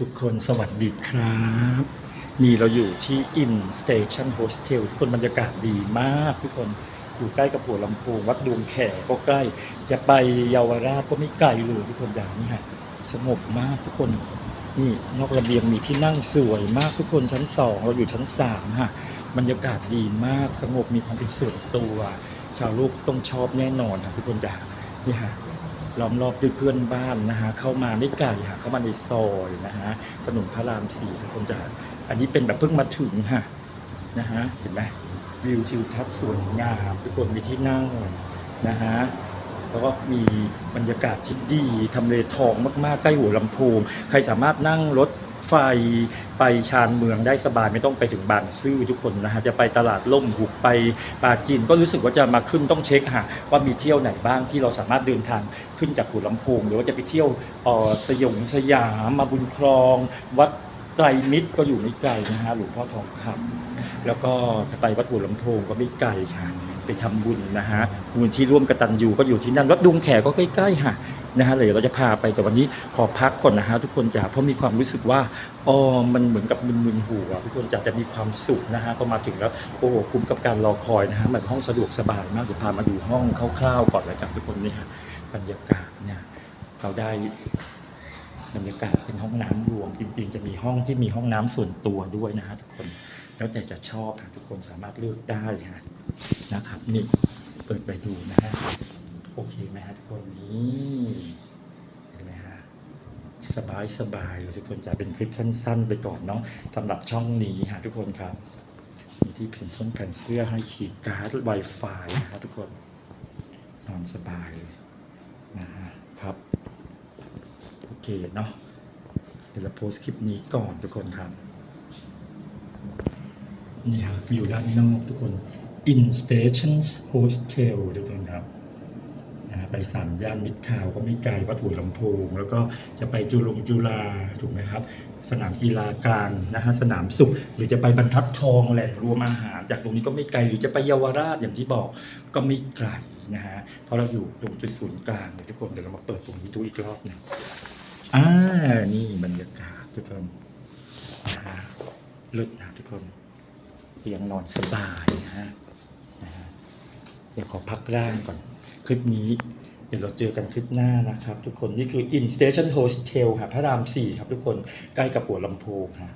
ทุกคนสวัสดีครับ นี่เราอยู่ที่ In Station Hostel ทุกคนบรรยากาศดีมากทุกคนอยู่ใกล้กับหัวลำโพงวัดดวงแขก็ใกล้ จะไปเยาวราชก็ไม่ไกลเลยทุกคนอย่างนี้ฮะสงบมากทุกคนนี่นอกระเบียงมีที่นั่งสวยมากทุกคนชั้นสองเราอยู่ชั้นสามฮะบรรยากาศดีมากสงบมีความเป็นส่วนตัว ชาวโลกต้องชอบแน่นอนค่ะทุกคนจ้ะนี่ฮะ ล้อมรอบด้วยเพื่อนบ้านนะฮะเข้ามาไม่ไกลค่ะเข้ามาในซอยนะฮะถนนพระรามสี่ทุกคนจะอันนี้เป็นแบบเพิ่งมาถึงค่ะนะฮะเห็นไหมวิวทิวทัศน์สวยงามทุกคนมีที่นั่งนะฮะ แล้วก็มีบรรยากาศที่ดีทำเลทองมากๆ ใกล้หัวลำโพง ใครสามารถนั่งรถไฟไปชานเมืองได้สบายไม่ต้องไปถึงบางซื่อทุกคนนะฮะจะไปตลาดล่มหุบไปปาจีนก็รู้สึกว่าจะมาขึ้นต้องเช็คฮะว่ามีเที่ยวไหนบ้างที่เราสามารถเดินทางขึ้นจากหัวลำโพง หรือว่าจะไปเที่ยวออสยองสยามมาบุญครอง วัด ไตรมิตรก็อยู่ไม่ไกลนะฮะหลวงพ่อทองคำแล้วก็จะไปวัดหัวลำโพงก็ไม่ไกลค่ะ ไปทำบุญนะฮะบุญที่ร่วมกตัญญูก็อยู่ที่นั่นวัดดวงแขก็ใกล้ๆค่ะนะฮะเดี๋ยวเราจะพาไปแต่วันนี้ขอพักก่อนนะฮะทุกคนจ๋าเพราะมีความรู้สึกว่าอ๋อมันเหมือนกับมึนๆหัวทุกคนจ๋าจะมีความสุขนะฮะพอมาถึงแล้วโอ้โหคุ้มกับการรอคอยนะฮะมันห้องสะดวกสบายมากเดี๋ยวพามาดูห้องคร่าวๆก่อนเลยครับทุกคนนี่ฮะบรรยากาศเนี่ยเราได้ บรรยากาศเป็นห้องน้ำรวมจริง ๆ จะมีห้องที่มีห้องน้ำส่วนตัวด้วยนะฮะทุกคน แล้วแต่จะชอบฮะทุกคนสามารถเลือกได้ฮะนะครับนี่เปิดไปดูนะฮะโอเคไหมฮะทุกคนนี่เห็นไหมฮะสบายสบายเลยทุกคนจะเป็นคลิปสั้น ๆ ไปก่อนเนาะสำหรับช่องนี้ฮะทุกคนครับ มีที่แผ่นส้นแผ่นเสื้อให้ขีดการ์ด Wi-Fi นะฮะทุกคนนอนสบายเลยนะฮะครับ เคเนาะเดี๋ยวเราโพสคลิปนี้ก่อนทุกคนครับนี่ครับอยู่ด้านนอกทุกคน In Stations Hostel ทุกคนครับนะฮะไปสามย่านมิตรทาวก็ไม่ไกลวัดหัวลำโพง แล้วก็จะไปจุลงจุฬาถูกไหมครับ สนามกีฬากลางนะฮะสนามสุข หรือจะไปบรรทัดทองแหล่งรวมอาหาร จากตรงนี้ก็ไม่ไกลหรือจะไปเยาวราชอย่างที่บอกก็ไม่ไกลนะฮะเพราะเราอยู่ตรงจุดศูนย์กลางเลยทุกคนเดี๋ยวเรามาเปิดตรงนี้ดูอีกรอบหนึง อ่า นี่บรรยากาศทุกคนนะฮะลุดนะทุกคนเตียงนอนสบายนะฮะเดี๋ยวขอพักร่างก่อน คลิปนี้ เดี๋ยวเราเจอกันคลิปหน้านะครับ ทุกคน นี่คือ In Station Hostel ครับพระราม 4 ครับทุกคน ใกล้กับหัวลำโพงครับ